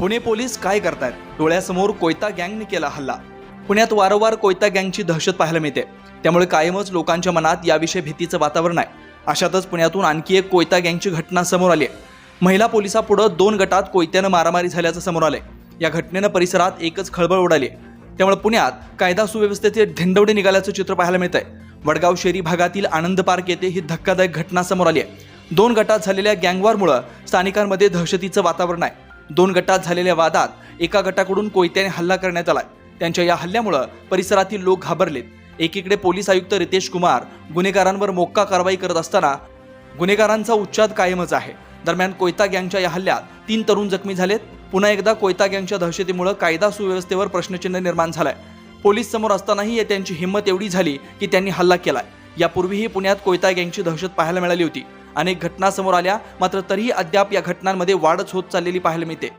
Pune police काय करतायत? डोळ्यासमोर कोयता गँगने केला हल्ला. पुण्यात वारंवार कोयता गँगची दहशत पाहायला मिळते. त्यामुळे कायमच लोकांच्या मनात याविषयी भीतीचं वातावरण आहे. अशातच पुण्यातून आणखी एक कोयता गँगची घटना समोर आली आहे. महिला पोलिसापुढं दोन गटात कोयत्यानं मारामारी झाल्याचं समोर आलंय. या घटनेनं परिसरात एकच खळबळ उडाली आहे. त्यामुळे पुण्यात कायदा सुव्यवस्थेचे ढिंडवडे निघाल्याचं चित्र पाहायला मिळत आहे वडगाव शेरी भागातील आनंद पार्क येथे ही धक्कादायक घटना समोर आली आहे. दोन गटात झालेल्या गँगवारमुळं स्थानिकांमध्ये दहशतीचं वातावरण आहे. दोन गटात झालेल्या वादात एका गटाकडून कोयत्याने हल्ला करण्यात आला त्यांच्या या हल्ल्यामुळं परिसरातील लोक घाबरलेत. एकीकडे पोलीस आयुक्त रितेश कुमार गुन्हेगारांवर मोक्का कारवाई करत असताना गुन्हेगारांचा उच्चात कायमच आहे. दरम्यान कोयता गँगच्या या हल्ल्यात तीन तरुण जखमी झालेत. पुन्हा एकदा कोयता गँगच्या दहशतीमुळे कायदा सुव्यवस्थेवर प्रश्नचिन्ह निर्माण झालंय. पोलीस समोर असतानाही त्यांची हिंमत एवढी झाली की त्यांनी हल्ला केलाय. यापूर्वीही पुण्यात कोयता गँगची दहशत पाहायला मिळाली होती. अनेक घटना समोर आल्या मात्र तरीही अद्याप या घटनांमध्ये वाढच होत चाललेली पाहायला मिळते.